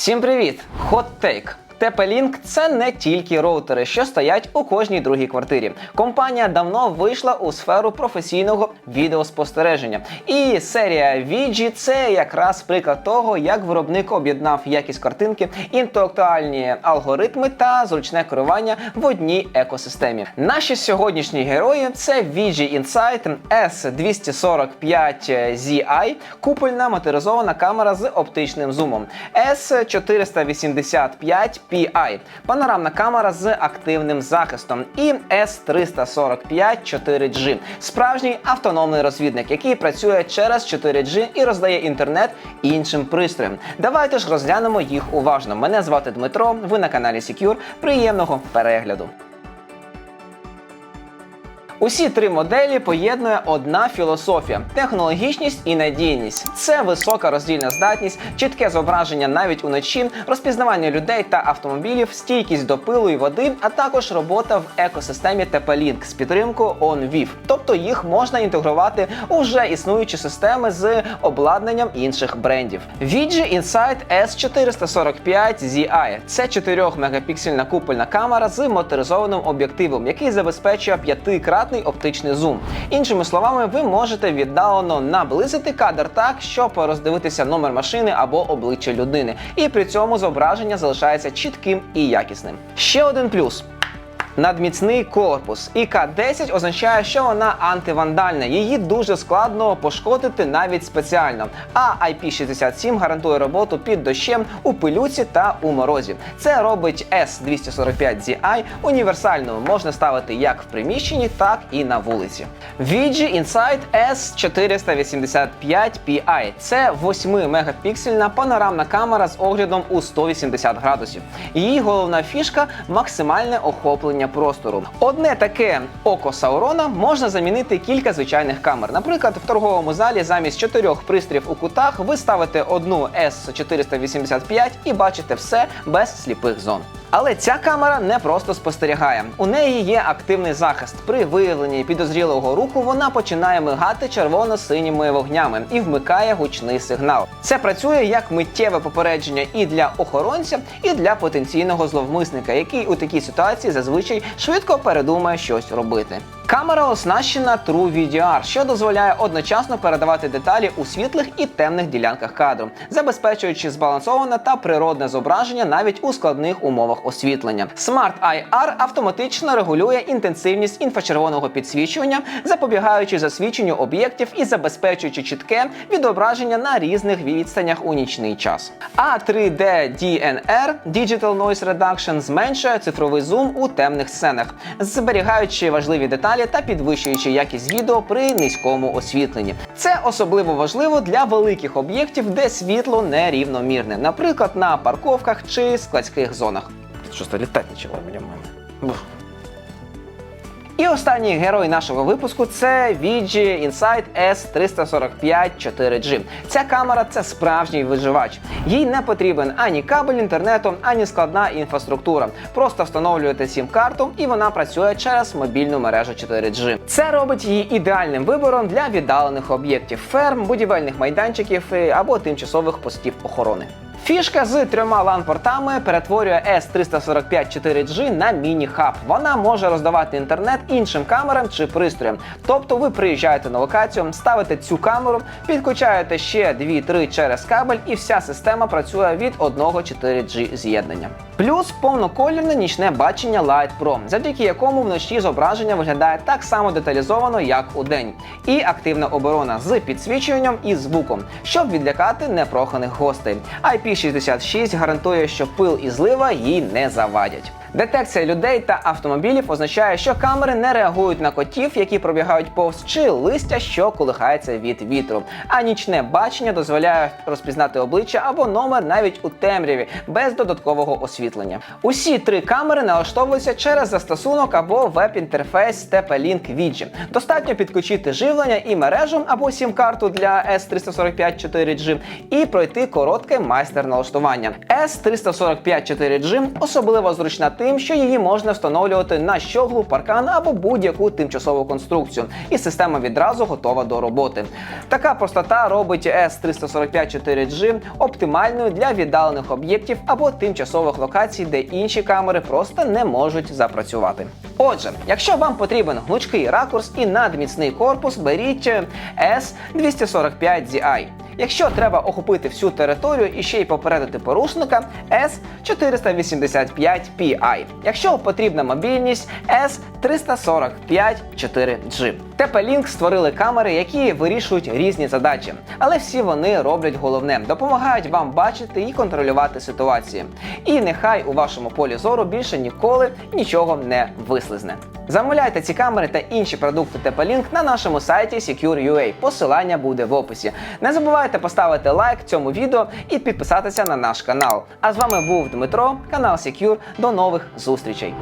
Всім привіт! Take. TP-Link – це не тільки роутери, що стоять у кожній другій квартирі. Компанія давно вийшла у сферу професійного відеоспостереження. І серія VG – це якраз приклад того, як виробник об'єднав якість картинки, інтелектуальні алгоритми та зручне керування в одній екосистемі. Наші сьогоднішні герої це VG Insight S245ZI, купольна моторизована камера з оптичним зумом, S485 PI, панорамна камера з активним захистом і S345 4G, справжній автономний розвідник, який працює через 4G і роздає інтернет іншим пристроям. Давайте ж розглянемо їх уважно. Мене звати Дмитро. Ви на каналі Secure. Приємного перегляду. Усі три моделі поєднує одна філософія: технологічність і надійність. Це висока роздільна здатність, чітке зображення навіть уночі, розпізнавання людей та автомобілів, стійкість до пилу і води, а також робота в екосистемі TP-Link з підтримкою OnVIF. Тобто їх можна інтегрувати у вже існуючі системи з обладнанням інших брендів. VG Insight S445ZI – це 4-мегапіксельна купольна камера з моторизованим об'єктивом, який забезпечує п'ятикратний оптичний зум. Іншими словами, ви можете віддалено наблизити кадр так, щоб роздивитися номер машини або обличчя людини, і при цьому зображення залишається чітким і якісним. Ще один плюс. Надміцний корпус. І К10 означає, що вона антивандальна. Її дуже складно пошкодити навіть спеціально. А IP67 гарантує роботу під дощем у пилюці та у морозі. Це робить S245ZI універсальною. Можна ставити як в приміщенні, так і на вулиці. VG Insight S485PI це 8-мегапіксельна панорамна камера з оглядом у 180 градусів. Її головна фішка максимальне охоплення простору. Одне таке око Саурона можна замінити кілька звичайних камер. Наприклад, в торговому залі замість чотирьох пристроїв у кутах ви ставите одну S485 і бачите все без сліпих зон. Але ця камера не просто спостерігає. У неї є активний захист. При виявленні підозрілого руху вона починає мигати червоно-синіми вогнями і вмикає гучний сигнал. Це працює як миттєве попередження і для охоронця, і для потенційного зловмисника, який у такій ситуації зазвичай швидко передумає щось робити. Камера оснащена True VDR, що дозволяє одночасно передавати деталі у світлих і темних ділянках кадру, забезпечуючи збалансоване та природне зображення навіть у складних умовах освітлення. Smart IR автоматично регулює інтенсивність інфрачервоного підсвічування, запобігаючи засвіченню об'єктів і забезпечуючи чітке відображення на різних відстанях у нічний час. А 3D DNR Digital Noise Reduction зменшує цифровий зум у темних сценах, зберігаючи важливі деталі та підвищуючи якість відео при низькому освітленні. Це особливо важливо для великих об'єктів, де світло нерівномірне, наприклад, на парковках чи складських зонах. Щось літати почало біля мене. І останній герой нашого випуску це VG Insight S345 4G. Ця камера це справжній виживач. Їй не потрібен ані кабель інтернету, ані складна інфраструктура. Просто встановлюєте сім-карту і вона працює через мобільну мережу 4G. Це робить її ідеальним вибором для віддалених об'єктів ферм, будівельних майданчиків е, або тимчасових постів охорони. Фішка з трьома LAN-портами перетворює S345 4G на міні-хаб. Вона може роздавати інтернет іншим камерам чи пристроям. Тобто ви приїжджаєте на локацію, ставите цю камеру, підключаєте ще 2-3 через кабель, і вся система працює від одного 4G з'єднання. Плюс повноколірне нічне бачення Light Pro, завдяки якому вночі зображення виглядає так само деталізовано, як у день. І активна оборона з підсвічуванням і звуком, щоб відлякати непроханих гостей. IP66 гарантує, що пил і злива їй не завадять. Детекція людей та автомобілів означає, що камери не реагують на котів, які пробігають повз чи листя, що колихається від вітру. А нічне бачення дозволяє розпізнати обличчя або номер навіть у темряві без додаткового освітлення. Усі три камери налаштовуються через застосунок або веб-інтерфейс TP-Link Widget. Достатньо підключити живлення і мережу або сім-карту для S345 4G і пройти коротке майстер налаштування. S345 4G особливо зручна тим, що її можна встановлювати на щоглу, паркан або будь-яку тимчасову конструкцію, і система відразу готова до роботи. Така простота робить S345 4G оптимальною для віддалених об'єктів або тимчасових локацій, де інші камери просто не можуть запрацювати. Отже, якщо вам потрібен гнучкий ракурс і надміцний корпус, беріть е, S245ZI. Якщо треба охопити всю територію і ще й попередити порушника S485PI. Якщо потрібна мобільність S345 4G. TP-Link створили камери, які вирішують різні задачі, але всі вони роблять головне, допомагають вам бачити і контролювати ситуації. І нехай у вашому полі зору більше ніколи нічого не вислизне. Замовляйте ці камери та інші продукти TP-Link на нашому сайті Secure.ua. Посилання буде в описі. Не забувайте поставити лайк цьому відео і підписатися на наш канал. А з вами був Дмитро, канал Secure. До нових зустрічей.